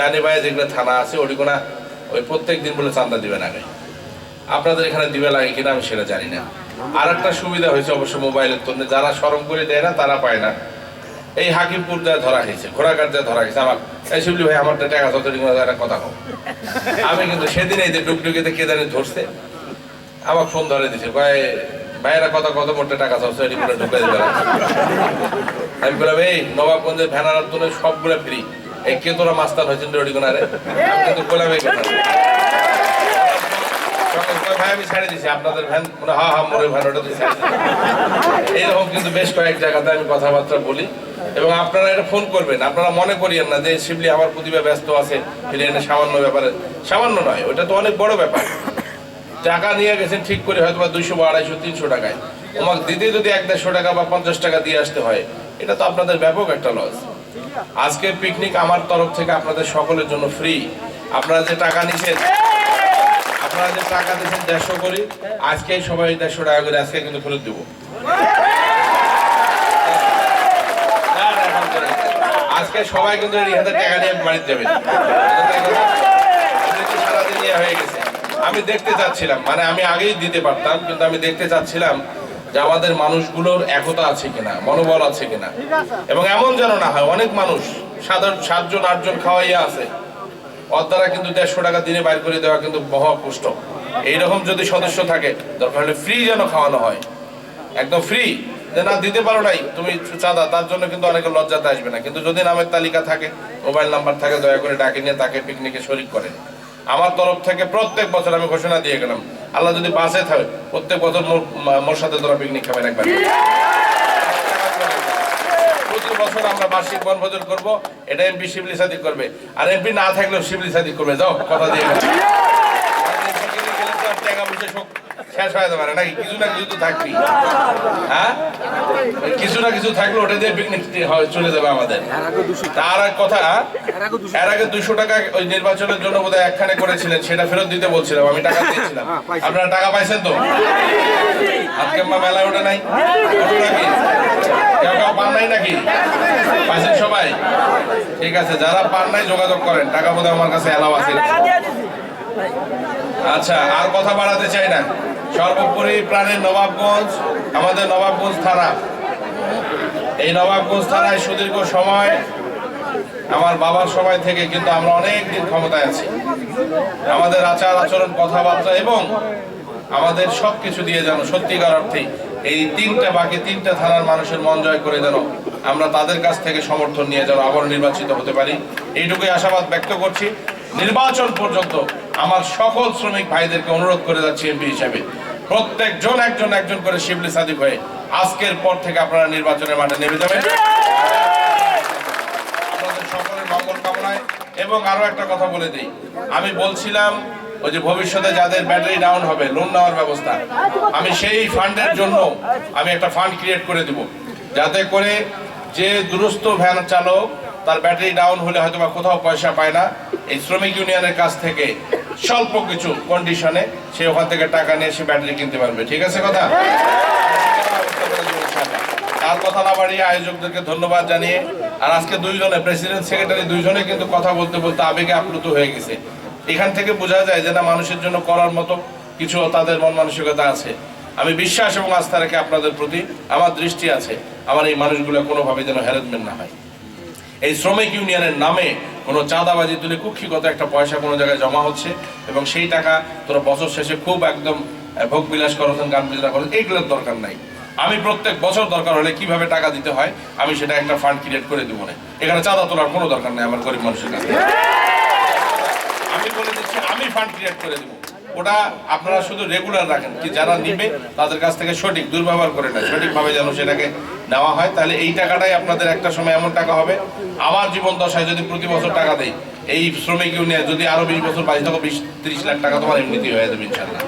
ডানি যেগুলো থানা আছে ওটিকোনা ওই প্রত্যেক দিন বলে চান্দা দিবেন আগে। আপনাদের এখানে দিবে লাগে কিনা আমি সেটা জানি না। আর একটা সুবিধা হয়েছে অবশ্য মোবাইলের জন্য, যারা সরম করে দেয় না, তারা পায় না। এই হাকিমপুর যা ধরা হয়েছে, ঘোড়াঘাট যা ধরা হয়েছে, আমার এই ভাই, আমার টাকা যত একটা কথা কম আমি কিন্তু সেদিন এই যে ডুকডুকিতে কে জানি ধরছে আমার ফোন ধরে দিছে, কয়, ভাইয়েরা কত কত মোটে টাকা চাচ্ছে এটি ঢুকে দিবে আমি বললাম, এই নবাবগঞ্জের ভ্যানার জন্য সবগুলো ফ্রি মাস্তান হয়েছেন রে ওডিকোনারে আমি কিন্তু মানে আপনারা মনে করিয়েন না যে শিবলি আমার প্রতিভা ব্যস্ত আছে সামান্য ব্যাপারে। সামান্য নয়, ওটা তো অনেক বড় ব্যাপার। টাকা নিয়ে গেছেন ঠিক করে হয়তো বা দুইশো বা আড়াইশো, তিনশো টাকায়। তোমাকে দিতে যদি এক দেড়শো টাকা বা পঞ্চাশ টাকা দিয়ে আসতে হয়, এটা তো আপনাদের ব্যাপক একটা লস আজকে পিকনিক আমার তরফ থেকে আপনাদের সকলের জন্য ফ্রি আপনারা যে টাকা নিছেন, আপনারা যে টাকা দিয়েছেন দেড়শো করি আজকে সবাই দেড়শো টাকা করে আজকে কিন্তু ফেরত দেবো। আজকে সবাই কিন্তু টাকা নিয়ে বাড়িতে যাবেন ইয়ে আমি দেখতে চাচ্ছিলাম মানে আমি আগেই দিতে পারতাম, কিন্তু আমি দেখতে চাচ্ছিলাম যে আমাদের মানুষগুলোর একতা আছে কিনা, মনোবল আছে কিনা। এবং এমন যেন না হয়, অনেক মানুষ সাধারণ সাতজন, আটজন খাওয়াইয়া আছে। ওর দ্বারা কিন্তু দেড়শো টাকা দিনে বাইর করে দেওয়া কিন্তু মহা কষ্ট এইরকম যদি সদস্য থাকে, দরকার হলে ফ্রি যেন খাওয়ানো হয়। একদম ফ্রি যে না, দিতে পারো নাই, তুমি চাঁদা, তার জন্য কিন্তু অনেকে লজ্জাতে আসবে না। কিন্তু যদি নামের তালিকা থাকে, মোবাইল নাম্বার থাকে, দয়া করে ডাকে নিয়ে তাকে পিকনিকে শরিক করেন। আমার তরফ থেকে প্রত্যেক বছর আমি ঘোষণা দিয়ে গেলাম আল্লাহ যদি বাসে থাকে প্রত্যেক বছর মোর- সাথে তোরা পিকনিক খাবেন একবার। প্রতি বছর আমরা বার্ষিক বনভোজন করব এটা এমপি শিবলি সাদিক করবে। আর এমপি না থাকলেও শিবলি সাদিক করবে যাও কথা দিয়ে। টাকা পয়সা শেষ হয়ে যাবে না নাকি কিছু না কিছু তো থাকবি হ্যাঁ? কিছু না কিছু থাকলে ওটা দিয়ে পিকনিক চলে যাবে আমাদের। তার এক কথা এর আগে দুশো টাকা ওই নির্বাচনের জন্য বোধহয় একখানে করেছিলেন সেটা ফেরত দিতে বলছিলাম আমি টাকা দিয়েছিলাম। আপনারা টাকা পাইছেন তো? আজকে মেলায় ওটা নাই? কেউ কেউ পান নাই নাকি? পাইছেন সবাই? ঠিক আছে যারা পান নাই যোগাযোগ করেন টাকা বোধহয় আমার কাছে এলাও আছে। আচ্ছা আর কথা বাড়াতে চাই না। সর্বোপরি প্রাণের নবাবগঞ্জ, আমাদের নবাবগঞ্জ থানা। এই নবাবগঞ্জ থানায় সুদীর্ঘ সময় আমার বাবার সময় থেকে কিন্তু আমরা অনেক দিন ক্ষমতায় আছি। আমাদের আচার আচরণ, কথাবার্তা এবং আমাদের সব কিছু দিয়ে যেন সত্যিকার অর্থে এই তিনটা বাকি তিনটা থানার মানুষের মন জয় করে যেন আমরা তাদের কাছ থেকে সমর্থন নিয়ে যেন আবার নির্বাচিত হতে পারি। এইটুকুই আশাবাদ ব্যক্ত করছি। নির্বাচন পর্যন্ত আমার সকল শ্রমিক ভাইদেরকে অনুরোধ করে যাচ্ছি এমপি হিসাবে। প্রত্যেকজন একজন একজন করে শিবলি সাদিক হয়ে আজকের পর থেকে আপনারা নির্বাচনের মাঠে নেমে যাবেন। এবং আরও একটা কথা বলে দিই, আমি বলছিলাম, ওই যে ভবিষ্যতে যাদের ব্যাটারি ডাউন হবে লোন নেওয়ার ব্যবস্থা, আমি সেই ফান্ডের জন্য আমি একটা ফান্ড ক্রিয়েট করে দেব। যাতে করে যে দুরস্থ ভ্যান চালক তার ব্যাটারি ডাউন হলে হয়তো বা কোথাও পয়সা পায় না। এই শ্রমিক ইউনিয়নের কাছ থেকে স্বল্প কিছু কন্ডিশনে সে ওখান থেকে টাকা নিয়ে সে ব্যাটারি কিনতে পারবে। ঠিক আছে কথা? আর কথা না বাড়িয়ে আয়োজকদেরকে ধন্যবাদ জানিয়ে, আর আজকে দুইজনে প্রেসিডেন্ট সেক্রেটারি দুইজনে কিন্তু কথা বলতে বলতে আবেগে আপ্লুত হয়ে গেছে। এখান থেকে বোঝা যায় যে না, মানুষের জন্য করার মতো কিছু তাদের মন মানসিকতা আছে। আমি বিশ্বাস এবং আস্থা রেখে আপনাদের প্রতি আমার দৃষ্টি আছে। আমার এই মানুষগুলো কোনোভাবে যেন হ্যারাসমেন্ট না হয়। এই শ্রমিক ইউনিয়নের নামে কোনো চাঁদাবাজি তুলে কুক্ষিগত একটা পয়সা কোনো জায়গায় জমা হচ্ছে এবং সেই টাকা তোরা বছর শেষে খুব একদম ভোগ বিলাস করছেন গান বিজনা করেন এইগুলোর দরকার নাই। আমি প্রত্যেক বছর দরকার হলে কীভাবে টাকা দিতে হয়, আমি সেটা একটা ফান্ড ক্রিয়েট করে দেবো না। এখানে চাঁদা তোলার কোনো দরকার নেই আমার গরিব মানুষের কাছে। আমি বলে দিচ্ছি, আমি ফান্ড ক্রিয়েট করে দেবো। ওটা আপনারা শুধু রেগুলার রাখেন, কি যারা নিবে তাদের কাছ থেকে সঠিক, দুর্ব্যবহার করে না সঠিকভাবে যেন সেটাকে নেওয়া হয়। তাহলে এই টাকাটাই আপনাদের একটা সময় এমন টাকা হবে, আমার জীবন দশায় যদি প্রতি বছর টাকা দেয় এই শ্রমিক ইউনিয়ন যদি আরও বিশ বছর বাইশ থেকে বিশ ত্রিশ লাখ টাকা তোমার এমনিতেই হয়ে যাবে ইনশাল্লাহ।